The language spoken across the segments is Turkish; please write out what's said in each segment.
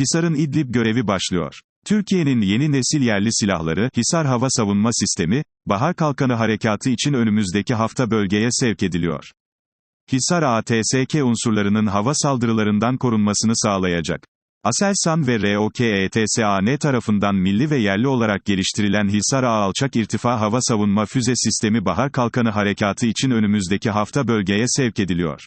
Hisar'ın İdlib görevi başlıyor. Türkiye'nin yeni nesil yerli silahları, Hisar Hava Savunma Sistemi, Bahar Kalkanı Harekatı için önümüzdeki hafta bölgeye sevk ediliyor. Hisar ATSK unsurlarının hava saldırılarından korunmasını sağlayacak. Aselsan ve ROKETSAN tarafından milli ve yerli olarak geliştirilen Hisar A alçak irtifa hava savunma füze sistemi Bahar Kalkanı Harekatı için önümüzdeki hafta bölgeye sevk ediliyor.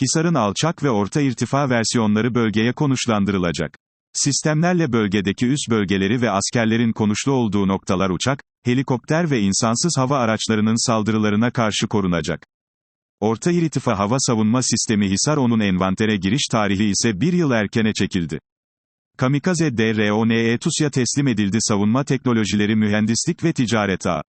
Hisar'ın alçak ve orta irtifa versiyonları bölgeye konuşlandırılacak. Sistemlerle bölgedeki üst bölgeleri ve askerlerin konuşlu olduğu noktalar uçak, helikopter ve insansız hava araçlarının saldırılarına karşı korunacak. Orta irtifa hava savunma sistemi Hisar onun envantere giriş tarihi ise bir yıl erkene çekildi. Kamikaze DRONE TUS'ya teslim edildi Savunma Teknolojileri Mühendislik ve Ticaret A.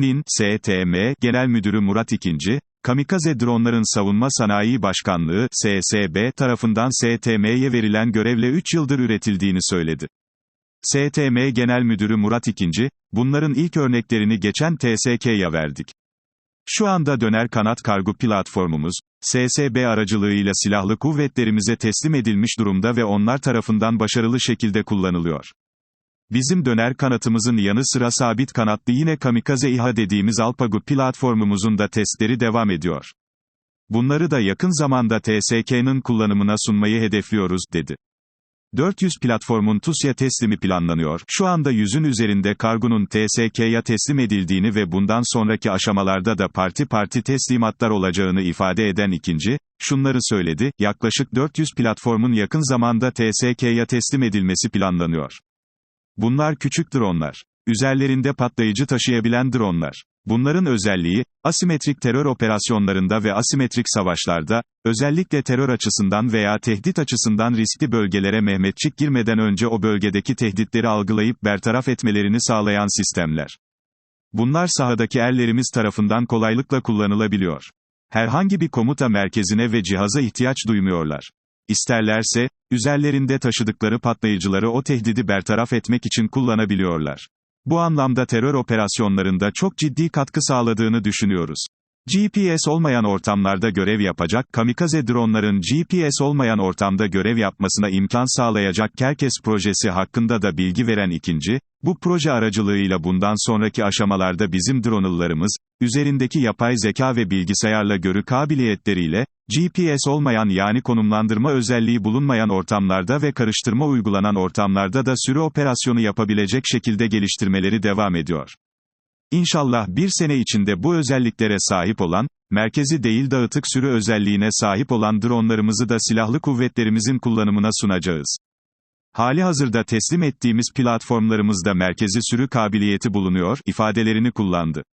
Ş.'nin, STM, Genel Müdürü Murat İkinci, Kamikaze Dronların Savunma Sanayi Başkanlığı, SSB tarafından STM'ye verilen görevle 3 yıldır üretildiğini söyledi. STM Genel Müdürü Murat İkinci, bunların ilk örneklerini geçen TSK'ya verdik. Şu anda döner kanat kargo platformumuz, SSB aracılığıyla silahlı kuvvetlerimize teslim edilmiş durumda ve onlar tarafından başarılı şekilde kullanılıyor. Bizim döner kanatımızın yanı sıra sabit kanatlı yine kamikaze İHA dediğimiz Alpagu platformumuzun da testleri devam ediyor. Bunları da yakın zamanda TSK'nın kullanımına sunmayı hedefliyoruz, dedi. 400 platformun TUS'ya teslimi planlanıyor. Şu anda yüzün üzerinde kargonun TSK'ya teslim edildiğini ve bundan sonraki aşamalarda da parti parti teslimatlar olacağını ifade eden ikinci, şunları söyledi, yaklaşık 400 platformun yakın zamanda TSK'ya teslim edilmesi planlanıyor. Bunlar küçük dronlar. Üzerlerinde patlayıcı taşıyabilen dronlar. Bunların özelliği, asimetrik terör operasyonlarında ve asimetrik savaşlarda, özellikle terör açısından veya tehdit açısından riskli bölgelere Mehmetçik girmeden önce o bölgedeki tehditleri algılayıp bertaraf etmelerini sağlayan sistemler. Bunlar sahadaki erlerimiz tarafından kolaylıkla kullanılabiliyor. Herhangi bir komuta merkezine ve cihaza ihtiyaç duymuyorlar. İsterlerse, üzerlerinde taşıdıkları patlayıcıları o tehdidi bertaraf etmek için kullanabiliyorlar. Bu anlamda terör operasyonlarında çok ciddi katkı sağladığını düşünüyoruz. GPS olmayan ortamlarda görev yapacak, kamikaze dronların GPS olmayan ortamda görev yapmasına imkan sağlayacak Kerkes projesi hakkında da bilgi veren ikinci, bu proje aracılığıyla bundan sonraki aşamalarda bizim drone'larımız, üzerindeki yapay zeka ve bilgisayarla görü kabiliyetleriyle, GPS olmayan yani konumlandırma özelliği bulunmayan ortamlarda ve karıştırma uygulanan ortamlarda da sürü operasyonu yapabilecek şekilde geliştirmeleri devam ediyor. İnşallah bir sene içinde bu özelliklere sahip olan, merkezi değil dağıtık sürü özelliğine sahip olan dronlarımızı da silahlı kuvvetlerimizin kullanımına sunacağız. Hali hazırda teslim ettiğimiz platformlarımızda merkezi sürü kabiliyeti bulunuyor, ifadelerini kullandı.